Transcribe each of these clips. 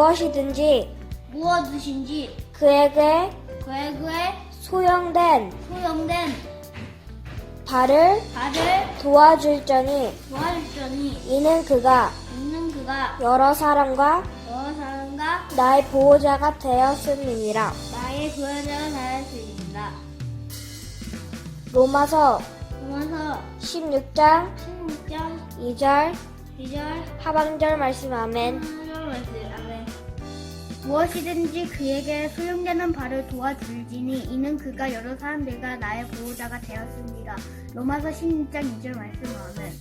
무엇이든지 무엇이든지 그에게 그에게 소용된 소용된 바를 바를 도와줄저니 도와줄더니 이는 그가 있는 그가 여러 사람과 여러 사람과 나의 보호자가 되었음이니라. 나의 구원자가 되었습니다. 로마서 로마서 16장 16장 2절 2절 하반절 말씀 아멘. 무엇이든지 그에게 소용되는 바를 도와줄지니 이는 그가 여러 사람들과 나의 보호자가 되었습니다. 로마서 16장 2절 말씀 아멘.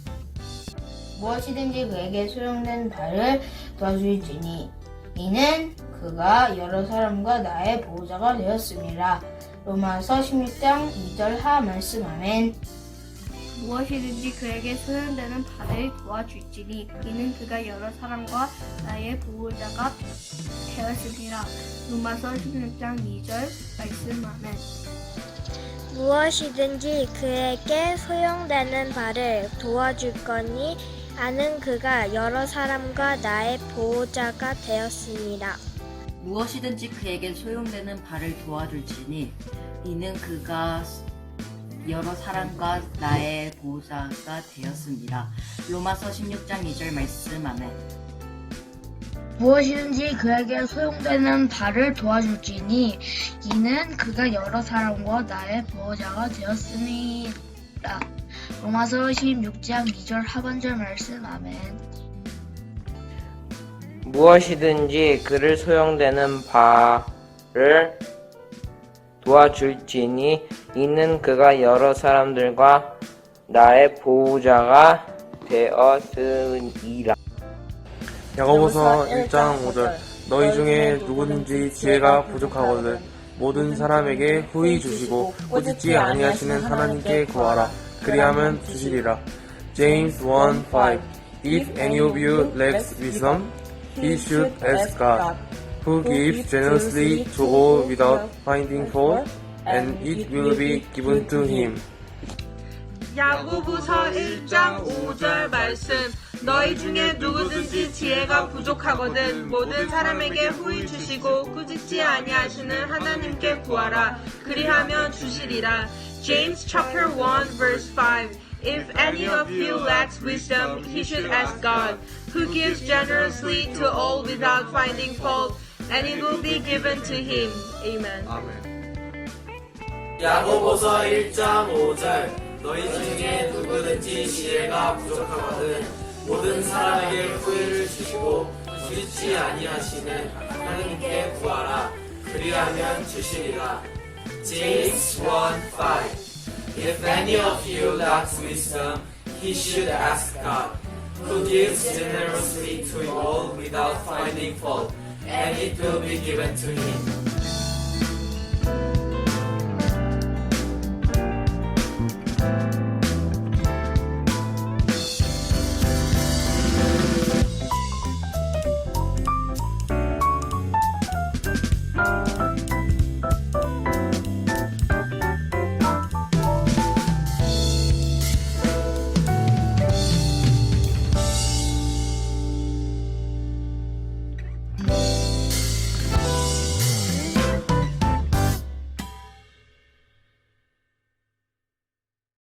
무엇이든지 그에게 소용된 바를 도와줄지니 이는 그가 여러 사람과 나의 보호자가 되었습니다. 로마서 16장 2절 하 말씀 아멘. 무엇이든지 그에게 소용되는 바를 도와줄지니 이는 그가 여러 사람과 나의 보호자가 되었습니다. 로마서 16장 2절 말씀 아멘. 무엇이든지 그에게 소용되는 바를 도와줄 거니 아는 그가 여러 사람과 나의 보호자가 되었습니다. 무엇이든지 그에게 소용되는 바를 도와줄지니 이는 그가 여러 사람과 나의 보호자가 되었습니다. 로마서 16장 2절 말씀 아멘. 무엇이든지 그에게 소용되는 바를 도와줄지니 이는 그가 여러 사람과 나의 보호자가 되었습니다. 로마서 16장 2절 하반절 말씀 아멘. 무엇이든지 그를 소용되는 바를 도와줄지니 이는 그가 여러 사람들과 나의 보호자가 되었으니라. 야고보서 1장 5절. 너희 중에 누구든지 지혜가 부족하거든 모든 사람에게 후히 주시고 꾸짖지 아니하시는 하나님께 구하라. 그리하면 주시리라. James 1:5 If any of you lacks wisdom he should ask God who gives generously to all without finding fault and it will be given to him 야고보서 1장 5절 말씀 너희 중에 누구든지 지혜가 부족하거든 모든 사람에게 후히 주시고 꾸짖지 아니하시는 하나님께 구하라 그리하면 주시리라 James chapter 1 verse 5 If any of you lacks wisdom he should ask God who gives generously to all without finding fault and it will be given to him Amen 야고보서 1장 5절 너희 중에 누구든지 지혜가 부족하거든 모든 사람에게 후회를 주시고 부짓지 아니하시는 하나님께 구하라 그리하면 주시리라 James 1:5 If any of you lacks wisdom he should ask God who gives generously to all without finding fault And it will be given to him